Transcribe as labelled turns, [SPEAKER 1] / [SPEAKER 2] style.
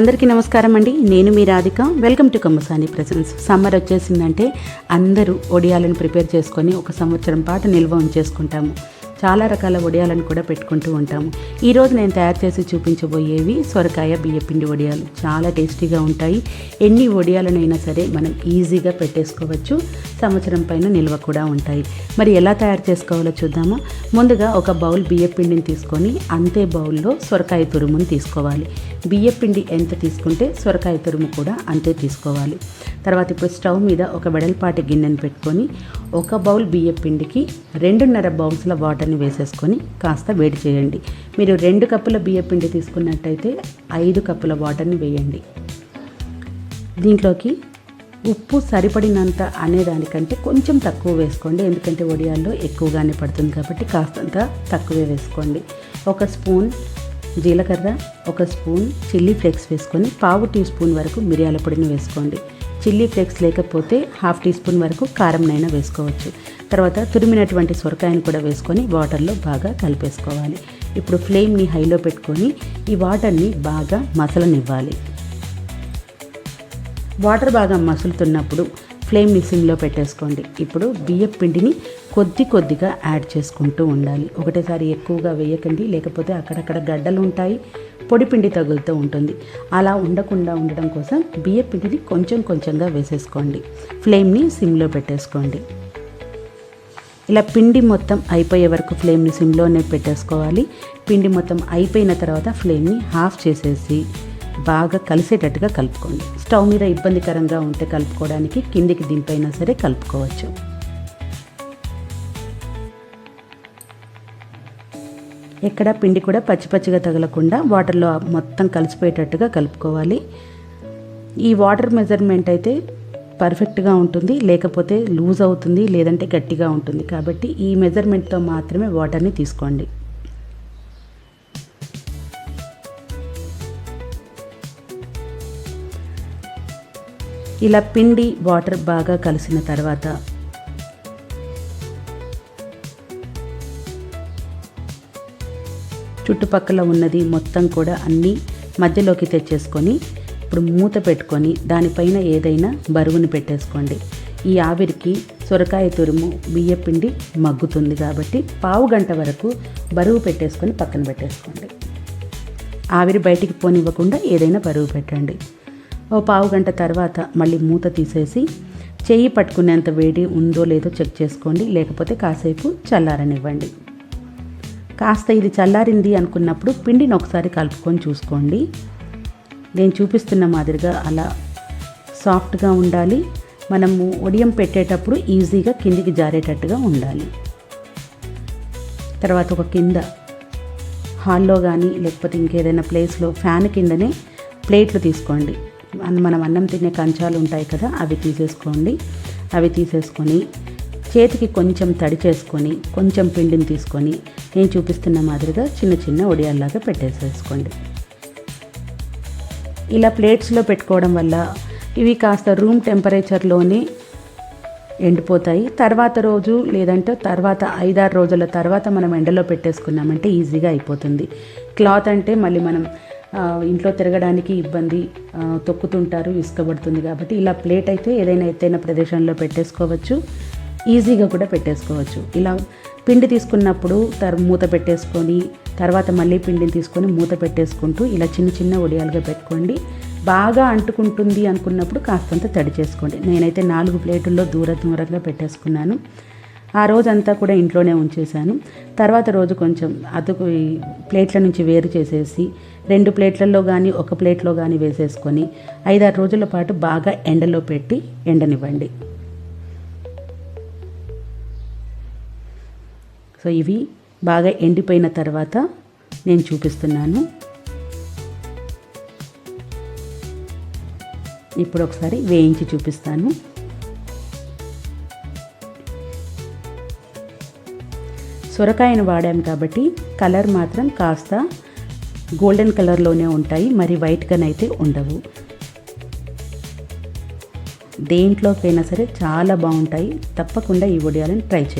[SPEAKER 1] అందరికీ నమస్కారం అండి. నేను మీ Radhika. Welcome to Kammasani presence summer వచ్చేసిందంటే అందరూ ఒడియాలను ప్రిపేర్ చేసుకొని ఒక సంవత్సరం పాటు నిల్వ ఉంచేసుకుంటాము. చాలా రకాల వడియాలను కూడా పెట్టుకుంటూ ఉంటాము. ఈరోజు నేను తయారు చేసి చూపించబోయేవి సొరకాయ బియ్యపిండి వడియాలు చాలా టేస్టీగా ఉంటాయి. ఎన్ని వడియాలనైనా సరే మనం ఈజీగా పెట్టేసుకోవచ్చు. సంవత్సరం పైన నిల్వ కూడా ఉంటాయి. మరి ఎలా తయారు చేసుకోవాలో చూద్దామా? ముందుగా ఒక బౌల్ బియ్యపిండిని తీసుకొని అంతే బౌల్లో సొరకాయ తురుముని తీసుకోవాలి. బియ్యపిండి ఎంత తీసుకుంటే సొరకాయ తురుము కూడా అంతే తీసుకోవాలి. తర్వాత ఇప్పుడు స్టవ్ మీద ఒక వెడల్పాటి గిన్నెను పెట్టుకొని ఒక బౌల్ బియ్యపిండికి రెండున్నర బౌల్స్ల వాటర్ని వేసేసుకొని కాస్త వేడి చేయండి. మీరు రెండు కప్పుల బియ్యపిండి తీసుకున్నట్టయితే ఐదు కప్పుల వాటర్ని వేయండి. దీంట్లోకి ఉప్పు సరిపడినంత అనేదానికంటే కొంచెం తక్కువ వేసుకోండి. ఎందుకంటే వడియాల్లో ఎక్కువగానే పడుతుంది కాబట్టి కాస్తంత తక్కువే వేసుకోండి. ఒక స్పూన్ జీలకర్ర ఒక స్పూన్ చిల్లీ ఫ్లేక్స్ వేసుకొని పావు టీ స్పూన్ వరకు మిరియాల పొడిని వేసుకోండి. చిల్లీ ఫ్లేక్స్ లేకపోతే హాఫ్ టీ స్పూన్ వరకు కారంనైనా వేసుకోవచ్చు. తర్వాత తురిమినటువంటి సొరకాయను కూడా వేసుకొని వాటర్లో బాగా కలిపేసుకోవాలి. ఇప్పుడు ఫ్లేమ్ని హైలో పెట్టుకొని ఈ వాటర్ని బాగా మసలనివ్వాలి. వాటర్ బాగా మసులుతున్నప్పుడు ఫ్లేమ్ని మిక్సింగ్లో పెట్టేసుకోండి. ఇప్పుడు బియ్యం పిండిని కొద్ది కొద్దిగా యాడ్ చేసుకుంటూ ఉండాలి. ఒకటేసారి ఎక్కువగా వేయకండి. లేకపోతే అక్కడక్కడ గడ్డలు ఉంటాయి. పొడి పిండి తగులుతూ ఉంటుంది. అలా ఉండకుండా ఉండడం కోసం బియ్యం పిండిని కొంచెం కొంచెంగా వేసేసుకోండి. ఫ్లేమ్ని సిమ్లో పెట్టేసుకోండి. ఇలా పిండి మొత్తం అయిపోయే వరకు ఫ్లేమ్ని సిమ్లోనే పెట్టేసుకోవాలి. పిండి మొత్తం అయిపోయిన తర్వాత ఫ్లేమ్ని హాఫ్ చేసేసి బాగా కలిసేటట్టుగా కలుపుకోండి. స్టవ్ మీద ఇబ్బందికరంగా ఉంటే కలుపుకోవడానికి కిందికి దింపైనా సరే కలుపుకోవచ్చు. ఎక్కడ పిండి కూడా పచ్చి పచ్చిగా తగలకుండా వాటర్లో మొత్తం కలిసిపోయేటట్టుగా కలుపుకోవాలి. ఈ వాటర్ మెజర్మెంట్ అయితే పర్ఫెక్ట్గా ఉంటుంది లేకపోతే లూజ్ అవుతుంది లేదంటే గట్టిగా ఉంటుంది. కాబట్టి ఈ మెజర్మెంట్తో మాత్రమే వాటర్ని తీసుకోండి. ఇలా పిండి వాటర్ బాగా కలిసిన తర్వాత చుట్టుపక్కల ఉన్నది మొత్తం కూడా అన్నీ మధ్యలోకి తెచ్చేసుకొని ఇప్పుడు మూత పెట్టుకొని దానిపైన ఏదైనా బరువుని పెట్టేసుకోండి. ఈ ఆవిరికి సొరకాయ తురుము బియ్యపిండి మగ్గుతుంది కాబట్టి పావు గంట వరకు బరువు పెట్టేసుకొని పక్కన పెట్టేసుకోండి. ఆవిరి బయటికి పోనివ్వకుండా ఏదైనా బరువు పెట్టండి. ఓ పావు గంట తర్వాత మళ్ళీ మూత తీసేసి చెయ్యి పట్టుకునేంత వేడి ఉందో లేదో చెక్ చేసుకోండి. లేకపోతే కాసేపు చల్లారనివ్వండి. కాస్త ఇది చల్లారింది అనుకున్నప్పుడు పిండిని ఒకసారి కలుపుకొని చూసుకోండి. నేను చూపిస్తున్న మాదిరిగా అలా సాఫ్ట్గా ఉండాలి. మనము ఒడియం పెట్టేటప్పుడు ఈజీగా కిందికి జారేటట్టుగా ఉండాలి. తర్వాత ఒక కింద హాల్లో కానీ లేకపోతే ఇంకేదైనా ప్లేస్లో ఫ్యాన్ కిందనే ప్లేట్లు తీసుకోండి. మనం అన్నం తినే కంచాలు ఉంటాయి కదా అవి తీసేసుకోండి. అవి తీసేసుకొని చేతికి కొంచెం తడి చేసుకొని కొంచెం పిండిని తీసుకొని నేను చూపిస్తున్న మాదిరిగా చిన్న చిన్న ఒడియాల్లాగా పెట్టేసేసుకోండి. ఇలా ప్లేట్స్లో పెట్టుకోవడం వల్ల ఇవి కాస్త రూమ్ టెంపరేచర్లోనే ఎండిపోతాయి. తర్వాత రోజు లేదంటే తర్వాత ఐదారు రోజుల తర్వాత మనం ఎండలో పెట్టేసుకున్నామంటే ఈజీగా అయిపోతుంది. క్లాత్ అంటే మళ్ళీ మనం ఇంట్లో తిరగడానికి ఇబ్బంది తొక్కుతుంటారు ఇసుకబడుతుంది కాబట్టి ఇలా ప్లేట్ అయితే ఏదైనా ఎత్తైన ప్రదేశంలో పెట్టేసుకోవచ్చు. ఈజీగా కూడా పెట్టేసుకోవచ్చు. ఇలా పిండి తీసుకున్నప్పుడు తర్ మూత పెట్టేసుకొని తర్వాత మళ్ళీ పిండిని తీసుకొని మూత పెట్టేసుకుంటూ ఇలా చిన్న చిన్న ఒడియాలుగా పెట్టుకోండి. బాగా అంటుకుంటుంది అనుకున్నప్పుడు కాస్తంత తడి చేసుకోండి. నేనైతే నాలుగు ప్లేటుల్లో దూర దూరంగా పెట్టేసుకున్నాను. ఆ రోజంతా కూడా ఇంట్లోనే ఉంచేసాను తర్వాత రోజు కొంచెం అతుకు ప్లేట్ల నుంచి వేరు చేసేసి రెండు ప్లేట్లలో కానీ ఒక ప్లేట్లో కానీ వేసేసుకొని ఐదారు రోజుల పాటు బాగా ఎండలో పెట్టి ఎండనివ్వండి. సో ఇవి బాగా ఎండిపోయిన తర్వాత నేను చూపిస్తున్నాను. ఇప్పుడు ఒకసారి వేయించి చూపిస్తాను. సొరకాయను వాడాం కాబట్టి కలర్ మాత్రం కాస్త గోల్డెన్ కలర్లోనే ఉంటాయి మరి వైట్గానైతే ఉండవు. దేంట్లోకైనా సరే చాలా బాగుంటాయి. తప్పకుండా ఈ వడియాలను ట్రై చేయండి.